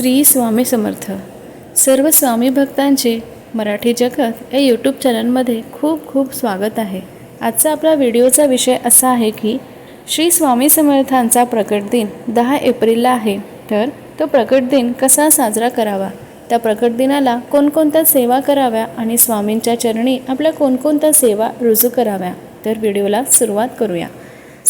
श्री स्वामी समर्थ. सर्व स्वामी भक्तांचे मराठी जगत या यूट्यूब चॅनलमध्ये खूप खूप स्वागत आहे. आजचा आपला व्हिडिओचा विषय असा आहे की श्री स्वामी समर्थांचा प्रकट दिन दहा एप्रिलला आहे. तर तो प्रकट दिन कसा साजरा करावा? त्या प्रकट दिनाला कोणकोणत्या सेवा कराव्या आणि स्वामींच्या चरणी आपल्या कोणकोणत्या सेवा रुजू कराव्या? तर व्हिडिओला सुरुवात करूया.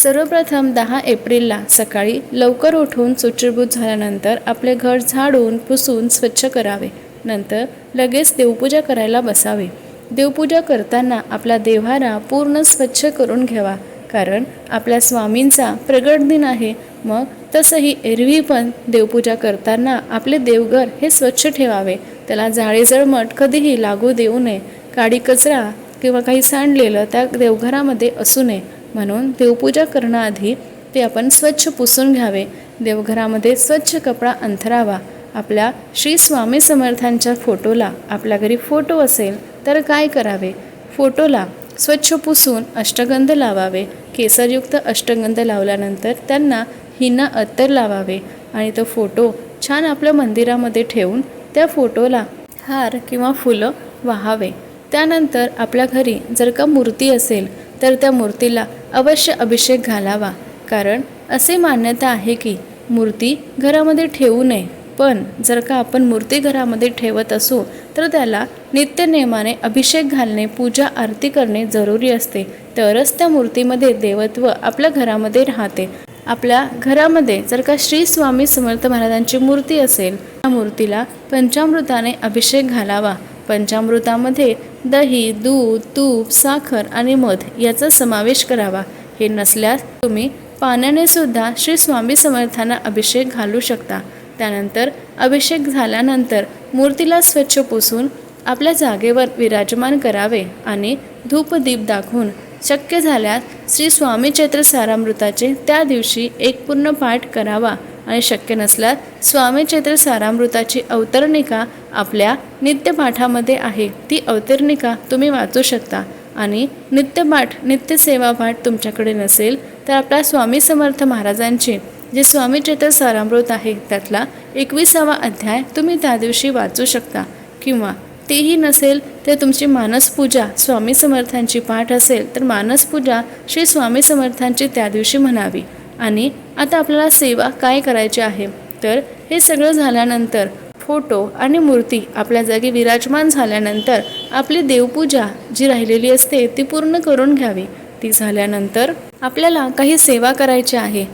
सर्वप्रथम दहा एप्रिलला सकाळी लवकर उठून सुचिरभूत झाल्यानंतर आपले घर झाडून पुसून स्वच्छ करावे. नंतर लगेच देवपूजा करायला बसावे. देवपूजा करताना आपला देव्हारा पूर्ण स्वच्छ करून घ्यावा कारण आपल्या स्वामींचा प्रगट दिन आहे. मग तसंही एरवी पण देवपूजा करताना आपले देवघर हे स्वच्छ ठेवावे. त्याला जाळे जळमट कधीही लागू देऊ नये. काडी कचरा किंवा काही सांडलेलं त्या देवघरामध्ये असू नये. म्हणून देवपूजा करण्याआधी ते आपण स्वच्छ पुसून घ्यावे. देवघरामध्ये स्वच्छ कपडा अंथरावा. आपल्या श्री स्वामी समर्थांच्या फोटोला आपल्या घरी फोटो असेल तर काय करावे? फोटोला स्वच्छ पुसून अष्टगंध लावावे. केसरयुक्त अष्टगंध लावल्यानंतर त्यांना हिना अत्तर लावावे आणि तो फोटो छान आपल्या मंदिरामध्ये ठेवून त्या फोटोला हार किंवा फुलं वाहावे. त्यानंतर आपल्या घरी जर का मूर्ती असेल तर त्या मूर्तीला अवश्य अभिषेक घालावा. कारण असे मान्यता आहे की मूर्ती घरामध्ये ठेवू नये. पण जर का आपण मूर्ती घरामध्ये ठेवत असू तर त्याला नित्यनेमाने अभिषेक घालणे पूजा आरती करणे जरुरी असते. तरच त्या मूर्तीमध्ये देवत्व आपल्या घरामध्ये राहते. आपल्या घरामध्ये जर का श्री स्वामी समर्थ महाराजांची मूर्ती असेल त्या मूर्तीला पंचामृताने अभिषेक घालावा. पंचामृतामध्ये दही दूध तूप साखर आणि मध याचा समावेश करावा. हे नसल्यास तुम्ही पाण्याने सुद्धा श्री स्वामी समर्थांना अभिषेक घालू शकता. त्यानंतर अभिषेक झाल्यानंतर मूर्तीला स्वच्छ पुसून आपल्या जागेवर विराजमान करावे आणि धूपदीप दाखवून शक्य झाल्यास श्री स्वामी चैत्र सारामृताचे त्या दिवशी एक पूर्ण पाठ करावा. आणि शक्य नसल्यास स्वामी चैत्र सारामृताची अवतरणिका आपल्या नित्यपाठामध्ये आहे. ती अवतरणिका तुम्ही वाचू शकता. आणि नित्यपाठ नित्यसेवापाठ तुमच्याकडे नसेल तर आपल्या स्वामी समर्थ महाराजांचे जे स्वामी चैत्र सारामृत आहे त्यातला एकविसावा अध्याय तुम्ही त्या दिवशी वाचू शकता. किंवा तेही नसेल तर तुमची मानसपूजा स्वामी समर्थांची पाठ असेल तर मानसपूजा श्री स्वामी समर्थांची त्या दिवशी म्हणावी. आणि आता आपल्याला सेवा काय करायची आहे? तर हे सगळं झाल्यानंतर फोटो आणि मूर्ती आपल्या जागी विराजमान झाल्यानंतर आपली देवपूजा जी राहिलेली असते ती पूर्ण करून घ्यावी. ती झाल्यानंतर आपल्याला काही सेवा करायची आहे.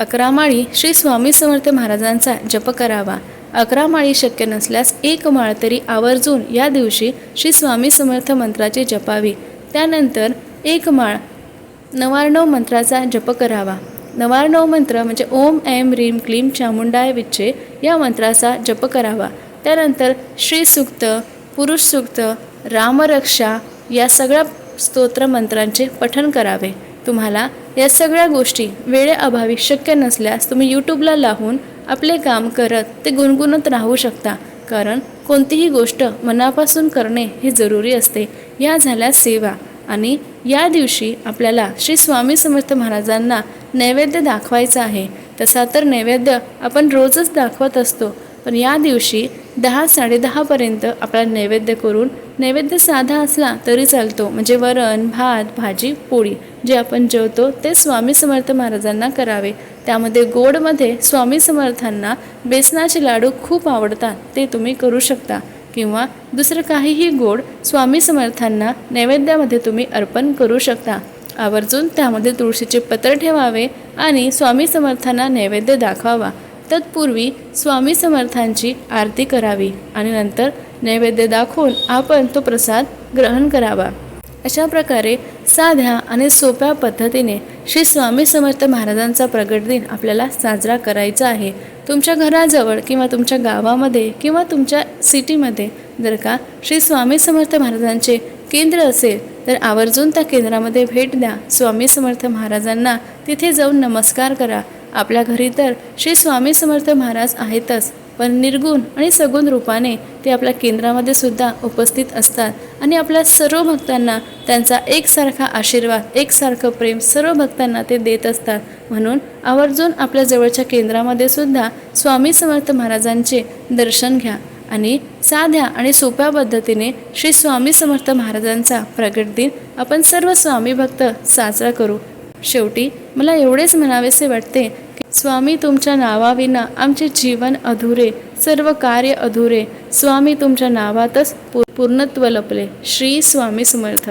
अकरा माळी श्री स्वामी समर्थ महाराजांचा जप करावा. अकरा माळी शक्य नसल्यास एक माळ तरी आवर्जून या दिवशी श्री स्वामी समर्थ मंत्राची जपावी. त्यानंतर एक माळ नवार्णव मंत्राचा जप करावा. नवार्णव मंत्र म्हणजे ओम ऐम रीम क्लीम चामुंडाय विच्चे या मंत्राचा जप करावा. त्यानंतर श्री सूक्त पुरुष रामरक्षा या सगळ्या स्तोत्र मंत्रांचे पठण करावे. तुम्हाला या सगळ्या गोष्टी वेळेअभावी शक्य नसल्यास तुम्ही यूट्यूबला लावून आपले काम करत ते गुणगुणत राहू शकता. कारण कोणतीही गोष्ट मनापासून करणे हे जरुरी असते. या झाल्या सेवा. आणि या दिवशी आपल्याला श्री स्वामी समर्थ महाराजांना नैवेद्य दाखवायचा आहे. तसा तर नैवेद्य आपण रोजच दाखवत असतो. पण या दिवशी दहा साडेदहापर्यंत आपला नैवेद्य करून नैवेद्य साधा असला तरी चालतो. म्हणजे वरण भात भाजी पोळी जे आपण जेवतो ते स्वामी समर्थ महाराजांना करावे. त्यामध्ये गोडमध्ये स्वामी समर्थांना बेसनाचे लाडू खूप आवडतात. ते तुम्ही करू शकता. किंवा दुसरं काहीही गोड स्वामी समर्थांना नैवेद्यामध्ये तुम्ही अर्पण करू शकता. आवर्जून त्यामध्ये तुळशीचे पत्र ठेवावे आणि स्वामी समर्थांना नैवेद्य दाखवावा. तत्पूर्वी स्वामी समर्थांची आरती करावी आणि नंतर नैवेद्य दाखवून आपण तो प्रसाद ग्रहण करावा. अशा प्रकारे साध्या आणि सोप्या पद्धतीने श्री स्वामी समर्थ महाराजांचा प्रगट दिन आपल्याला साजरा करायचा आहे. तुमच्या घराजवळ किंवा तुमच्या गावामध्ये किंवा तुमच्या सिटीमध्ये जर का श्री स्वामी समर्थ महाराजांचे केंद्र असेल तर आवर्जून त्या केंद्रामध्ये भेट द्या. स्वामी समर्थ महाराजांना तिथे जाऊन नमस्कार करा. आपल्या घरी तर श्री स्वामी समर्थ महाराज आहेतच पण निर्गुण आणि सगुण रूपाने ते आपल्या केंद्रामध्ये सुद्धा उपस्थित असतात आणि आपल्या सर्व भक्तांना त्यांचा एकसारखा आशीर्वाद एकसारखं प्रेम सर्व भक्तांना ते देत असतात. म्हणून आवर्जून आपल्या जवळच्या केंद्रामध्ये सुद्धा स्वामी समर्थ महाराजांचे दर्शन घ्या. आणि साध्या आणि सोप्या पद्धतीने श्री स्वामी समर्थ महाराजांचा प्रगट दिन आपण सर्व स्वामी भक्त साजरा करू. शेवटी मला एवढेच म्हणावेसे वाटते की स्वामी तुमच्या नावाविना आमचे जीवन अधुरे सर्व कार्य अधुरे. स्वामी तुमच्या नावातच पूर्णत्व लपले. श्री स्वामी समर्थ.